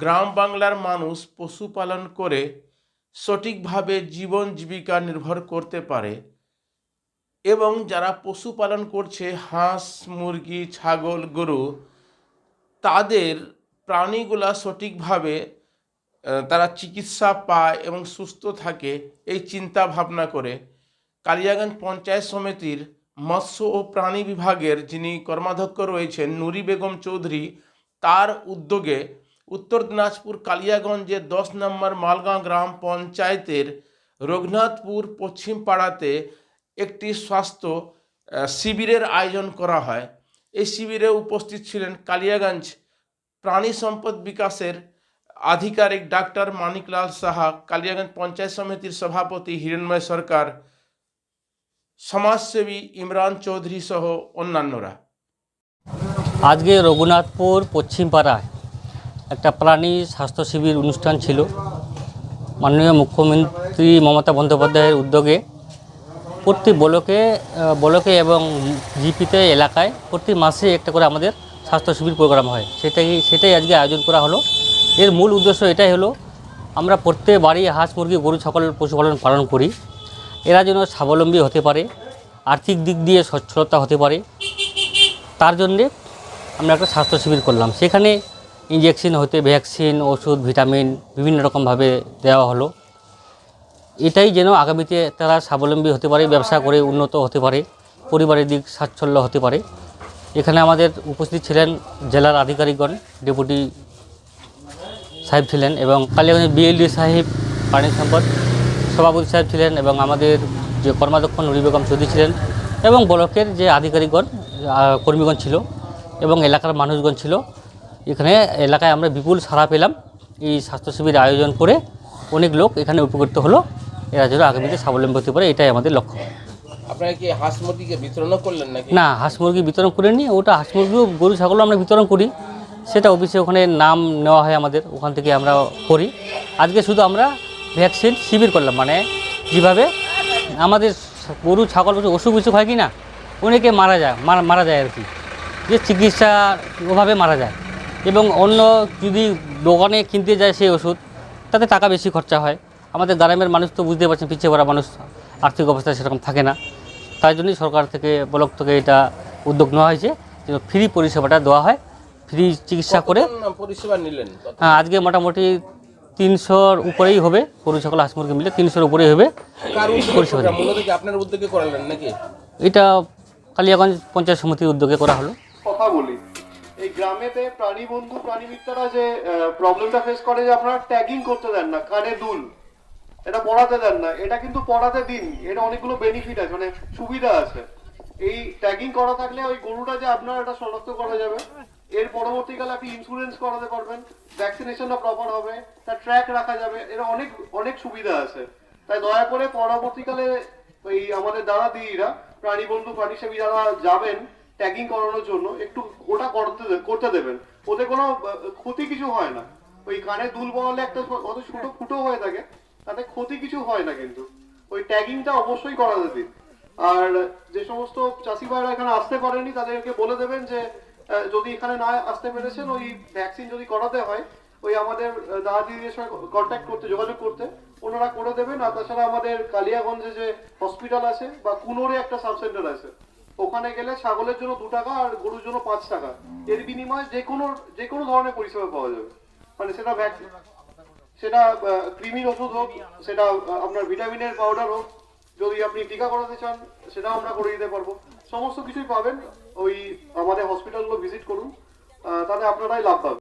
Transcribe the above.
গ্রাম বাংলার মানুষ পশুপালন করে সঠিকভাবে জীবন জীবিকা নির্ভর করতে পারে এবং যারা পশুপালন করছে, হাঁস, মুরগি, ছাগল, গরু, তাদের প্রাণীগুলা সঠিকভাবে তারা চিকিৎসা পায় এবং সুস্থ থাকে এই চিন্তা ভাবনা করে। কালিয়াগঞ্জ পঞ্চায়েত সমিতির মৎস্য ও প্রাণী বিভাগের যিনি কর্মাধ্যক্ষ রয়েছেন নুরি বেগম চৌধুরী, তার উদ্যোগে উত্তর দিনাজপুর কালিয়াগঞ্জের দশ নম্বর মালগাঁ গ্রাম পঞ্চায়েতের রঘুনাথপুর পশ্চিম পাড়াতে একটি স্বাস্থ্য শিবিরের আয়োজন করা হয়। এই শিবিরে উপস্থিত ছিলেন কালিয়াগঞ্জ প্রাণী সম্পদ বিকাশের আধিকারিক ডাক্তার মানিকলাল সাহা, কালিয়াগঞ্জ পঞ্চায়েত সমিতির সভাপতি হিরণময় সরকার, সমাজসেবী ইমরান চৌধুরী সহ অন্যান্যরা। আজকে রঘুনাথপুর পশ্চিম পাড়ায় একটা প্রাণী স্বাস্থ্য শিবির অনুষ্ঠান ছিল। মাননীয় মুখ্যমন্ত্রী মমতা বন্দ্যোপাধ্যায়ের উদ্যোগে প্রতি ব্লকে ব্লকে এবং জিপিতে এলাকায় প্রতি মাসে একটা করে আমাদের স্বাস্থ্য শিবির প্রোগ্রাম হয়। সেটাই সেটাই আজকে আয়োজন করা হলো। এর মূল উদ্দেশ্য এটাই হলো, আমরা প্রত্যেক বাড়ি হাঁস, মুরগি, গরু, ছাগল, পশুপালন পালন করি। এরা যেন স্বাবলম্বী হতে পারে, আর্থিক দিক দিয়ে সচ্ছলতা হতে পারে। তার জন্যে আমরা একটা স্বাস্থ্য শিবির করলাম। সেখানে ইঞ্জেকশন হতে ভ্যাকসিন ওষুধ ভিটামিন বিভিন্ন রকমভাবে দেওয়া হলো। এটাই যেন আগামীতে তারা স্বাবলম্বী হতে পারে, ব্যবসা করে উন্নত হতে পারে, পরিবারের দিক সাচ্ছল্য হতে পারে। এখানে আমাদের উপস্থিত ছিলেন জেলার আধিকারিকগণ, ডেপুটি সাহেব ছিলেন এবং কালিয়াগঞ্জ বিএলডি সাহেব, পানি সম্পদ সভাপতি সাহেব ছিলেন এবং আমাদের যে কর্মাধ্যক্ষ নুরি বেগম চৌধুরী ছিলেন এবং ব্লকের যে আধিকারিকগণ কর্মীগণ ছিল এবং এলাকার মানুষগণ ছিল। এখানে এলাকায় আমরা বিপুল সাড়া পেলাম। এই স্বাস্থ্য শিবির আয়োজন করে অনেক লোক এখানে উপকৃত হলো। এরা যেন আগামীতে স্বাবলম্বী হতে পারে এটাই আমাদের লক্ষ্য। আপনারা কি হাঁস মুরগিকে বিতরণও করলেন নাকি? না হাঁস মুরগি বিতরণ করে নিই ওটা হাঁস মুরগিও গরু ছাগলও আমরা বিতরণ করি। সেটা অফিসে ওখানে নাম নেওয়া হয় আমাদের ওখান থেকে আমরা করি। আজকে শুধু আমরা ভ্যাকসিন শিবির করলাম মানে যেভাবে আমাদের গরু ছাগল পশু অসুখ বিসুখ হয় কি না অনেকে মারা যায় মারা মারা যায় আর কি। যে চিকিৎসা ওভাবে মারা যায়। এবং অন্য যদি দোকানে কিনতে যায় সেই ওষুধ তাতে টাকা বেশি খরচা হয়। আমাদের গ্রামের মানুষ তো বুঝতে পারছেন পিছিয়ে পড়া মানুষ আর্থিক অবস্থা সেরকম থাকে না। তাই জন্যই সরকার থেকে ব্লক থেকে এটা উদ্যোগ নেওয়া হয়েছে যেন ফ্রি পরিষেবাটা দেওয়া হয় ফ্রি চিকিৎসা করে। পরিষেবা নিলেন? হ্যাঁ আজকে মোটামুটি তিনশোর উপরেই হবে গরু ছাগল হাঁস মুরগি মিলে তিনশোর উপরেই হবে পরিষেবা program? মূলত কি আপনার উদ্যোগে করালেন নাকি? এটা কালিয়াগঞ্জ পঞ্চায়েত সমিতির উদ্যোগে করা হলো। কথা বলি। এই গ্রামেতে প্রাণী বন্ধু প্রাণী মিত্ররা যে প্রবলেমটা ফেস করে যে আপনারা ট্যাগিং করতে দেন না, কানে দুল। এটা পড়াতে দেন না, এটা কিন্তু পড়াতে দিন। এটা অনেকগুলো বেনিফিট আছে মানে সুবিধা আছে। এই ট্যাগিং করা থাকলে ওই গরুটা যে আপনার এটা শনাক্ত করা যাবে। এর পরবর্তীকালে আপনি ইন্স্যুরেন্স করাতে পারবেন ভ্যাকসিনেশনটা প্রপার হবে, তার ট্র্যাক রাখা যাবে, এর অনেক অনেক সুবিধা আছে। তাই দয়া করে পরবর্তীকালে ওই আমাদের দাদা দিদিরা প্রাণী বন্ধু, প্রাণী সেবী যারা যাবেন ট্যাগিং করানোর জন্য একটু ওটা করতে করতে দেবেন। ওতে কোনো ক্ষতি কিছু হয় না। ওই কানে দুল বলালে একটা অত ছোট ফুটো হয়ে থাকে, তাতে ক্ষতি কিছু হয় না কিন্তু। ওই ট্যাগিংটা অবশ্যই করাতে দিন আর যে সমস্ত চাষি ভাইরা এখানে আসতে পারেনি, তাদেরকে বলে দেবেন যে যদি এখানে না আসতে পেরেছেন, ওই ভ্যাকসিন যদি করাতে হয়, ওই আমাদের দাদা দিদিদের সঙ্গে কন্ট্যাক্ট করতে, যোগাযোগ করতে, ওনারা করে দেবেন। আর তাছাড়া আমাদের কালিয়াগঞ্জে যে হসপিটাল আছে, বা কুনোরে একটা সাব সেন্টার আছে ওখানে গেলে ছাগলের জন্য দু টাকা আর গরুর জন্য পাঁচ টাকা। এর বিনিময়ে যে কোনো যে কোনো ধরনের পরিষেবা পাওয়া যাবে। মানে সেটা ভ্যাকসিন সেটা কৃমির ওষুধ হোক, সেটা আপনার ভিটামিনের পাউডার হোক, যদি আপনি টিকা করাতে চান, সেটাও আমরা করে দিতে পারব। সমস্ত কিছুই পাবেন ওই আমাদের হসপিটালগুলো ভিজিট করুন। তাতে আপনারাই লাভ পাবেন